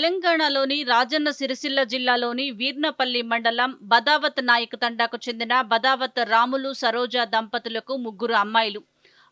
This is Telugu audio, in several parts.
తెలంగాణలోని రాజన్న సిరిసిల్ల జిల్లాలోని వీర్నపల్లి మండలం బదావత్ నాయక్ తండాకు చెందిన బదావత్ రాములు సరోజ దంపతులకు ముగ్గురు అమ్మాయిలు.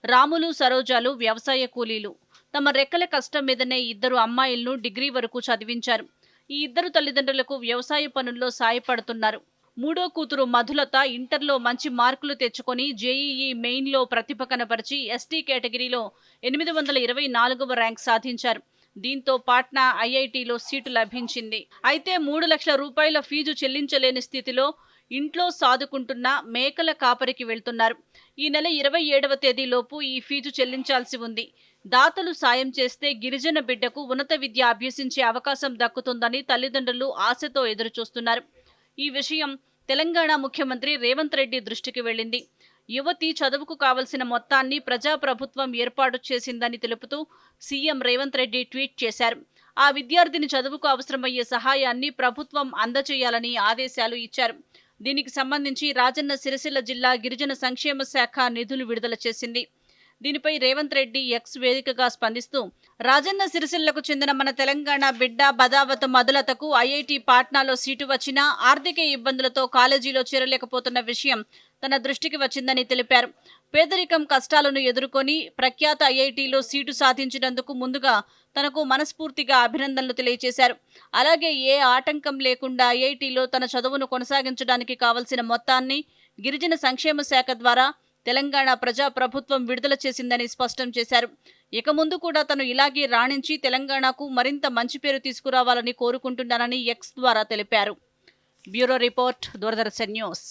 రాములు సరోజాలు వ్యవసాయ కూలీలు. తమ రెక్కల కష్టం మీదనే ఇద్దరు అమ్మాయిలను డిగ్రీ వరకు చదివించారు. ఈ ఇద్దరు తల్లిదండ్రులకు వ్యవసాయ పనుల్లో సాయపడుతున్నారు. మూడో కూతురు మధులత ఇంటర్లో మంచి మార్కులు తెచ్చుకొని జేఈఈ మెయిన్లో ప్రతిభ కనపరిచి ఎస్టీ కేటగిరీలో ఎనిమిది వందల ఇరవై నాలుగవ ర్యాంక్ సాధించారు. దీంతో పాట్నా ఐఐటిలో సీటు లభించింది. అయితే మూడు లక్షల రూపాయల ఫీజు చెల్లించలేని స్థితిలో ఇంట్లో సాదుకుంటున్న మేకల కాపరికి వెళ్తున్నారు. ఈ నెల ఇరవై ఏడవ తేదీలోపు ఈ ఫీజు చెల్లించాల్సి ఉంది. దాతలు సాయం చేస్తే గిరిజన బిడ్డకు ఉన్నత విద్య అభ్యసించే అవకాశం దక్కుతుందని తల్లిదండ్రులు ఆశతో ఎదురుచూస్తున్నారు. ఈ విషయం తెలంగాణ ముఖ్యమంత్రి రేవంత్ రెడ్డి దృష్టికి వెళ్ళింది. యువతి చదువుకు కావలసిన మొత్తాన్ని ప్రజాప్రభుత్వం ఏర్పాటు చేసిందని తెలుపుతూ సీఎం రేవంత్ రెడ్డి ట్వీట్ చేశారు. ఆ విద్యార్థిని చదువుకు అవసరమయ్యే సహాయాన్ని ప్రభుత్వం అందజేయాలని ఆదేశాలు ఇచ్చారు. దీనికి సంబంధించి రాజన్న సిరిసిల్ల జిల్లా గిరిజన సంక్షేమ శాఖ నిధులు విడుదల చేసింది. దీనిపై రేవంత్ రెడ్డి ఎక్స్ వేదికగా స్పందిస్తూ రాజన్న సిరిసిల్లకు చెందిన మన తెలంగాణ బిడ్డ బదావత్ మధులతకు ఐఐటి పాట్నాలో సీటు వచ్చినా ఆర్థిక ఇబ్బందులతో కాలేజీలో చేరలేకపోతున్న విషయం తన దృష్టికి వచ్చిందని తెలిపారు. పేదరికం కష్టాలను ఎదుర్కొని ప్రఖ్యాత ఐఐటిలో సీటు సాధించినందుకు ముందుగా తనకు మనస్ఫూర్తిగా అభినందనలు తెలియజేశారు అలాగే ఏ ఆటంకం లేకుండా ఐఐటిలో తన చదువును కొనసాగించడానికి కావలసిన మొత్తాన్ని గిరిజన సంక్షేమ శాఖ ద్వారా తెలంగాణ ప్రజా ప్రభుత్వం విడుదల చేసిందని స్పష్టం చేశారు. ఇక ముందు కూడా తను ఇలాగే రాణించి తెలంగాణకు మరింత మంచి పేరు తీసుకురావాలని కోరుకుంటున్నానని ఎక్స్ ద్వారా తెలిపారు. Bureau report Doordarshan news.